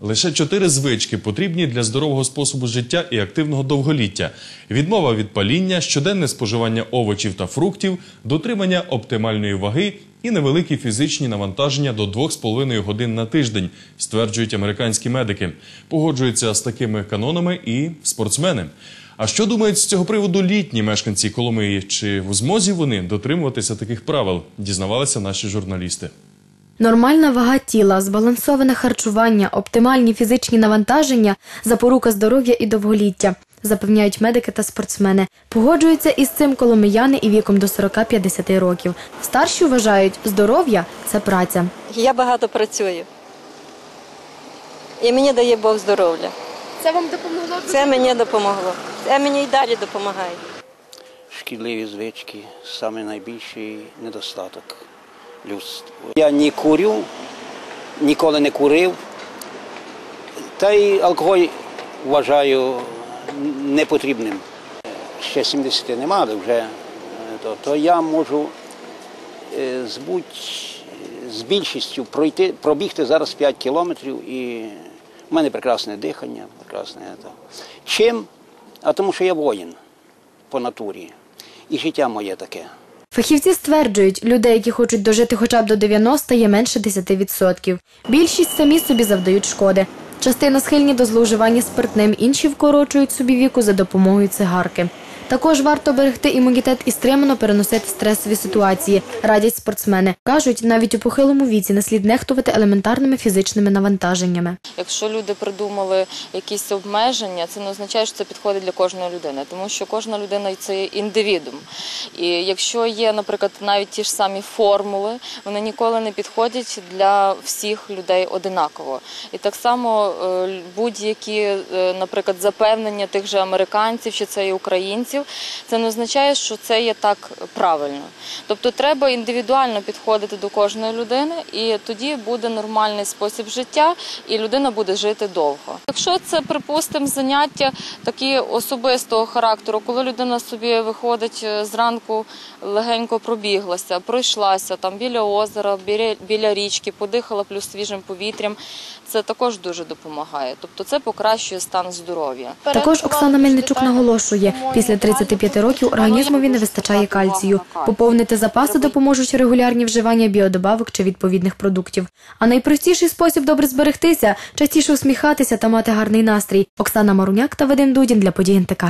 Лише чотири звички потрібні для здорового способу життя і активного довголіття: відмова від паління, щоденне споживання овочів та фруктів, дотримання оптимальної ваги і невеликі фізичні навантаження до 2,5 годин на тиждень, стверджують американські медики. Погоджуються з такими канонами і спортсмени. А що думають з цього приводу літні мешканці Коломиї? Чи в змозі вони дотримуватися таких правил? Дізнавалися наші журналісти. Нормальна вага тіла, збалансоване харчування, оптимальні фізичні навантаження, запорука здоров'я і довголіття, запевняють медики та спортсмени. Погоджуються із цим коломияни і віком до 40-50 років. Старші вважають, здоров'я це праця. Я багато працюю. І мені дає Бог здоров'я. Це вам допомогло? Це мені допомогло. Це мені і далі допомагає. шкідливі звички саме найбільший недостаток людства. Я не курю, ніколи не курив. Та й алкоголь вважаю непотрібним. Ще 70 нема, але вже е, то, то я можу е, з, будь- з більшістю пройти, пробігти зараз 5 кілометрів і в мене прекрасне дихання, прекрасне. То. Чим? А тому що я воїн по натурі. І життя моє таке. Фахівці стверджують, людей, які хочуть дожити хоча б до 90, є менше 10%. Більшість самі собі завдають шкоди. Частина схильні до зловживання спиртним, інші вкорочують собі віку за допомогою цигарки. Також варто берегти імунітет і стримано переносити стресові ситуації, радять спортсмени. Кажуть, навіть у похилому віці не слід нехтувати елементарними фізичними навантаженнями. Якщо люди придумали якісь обмеження, це не означає, що це підходить для кожної людини, тому що кожна людина це індивідум. І якщо є, наприклад, навіть ті ж самі формули, вони ніколи не підходять для всіх людей одинаково. І так само е, будь-які, е, наприклад, запевнення тих же американців чи це і українців, це не означає, що це є так правильно. Тобто треба індивідуально підходити до кожної людини, і тоді буде нормальний спосіб життя, і людина буде жити довго. Якщо це, припустимо, заняття такі особистого характеру, коли людина собі виходить е, зранку, легенько пробіглася, пройшлася там біля озера, біля, біля річки, подихала плюс свіжим повітрям, це також дуже допомагає. Тобто це покращує стан здоров'я. Також Оксана Мельничук наголошує, після 35 років організмові не вистачає кальцію. Поповнити запаси допоможуть регулярні вживання біодобавок чи відповідних продуктів. А найпростіший спосіб добре зберегтися частіше усміхатися та мати гарний настрій. Оксана Маруняк та Вадим Дудін для подій НТК.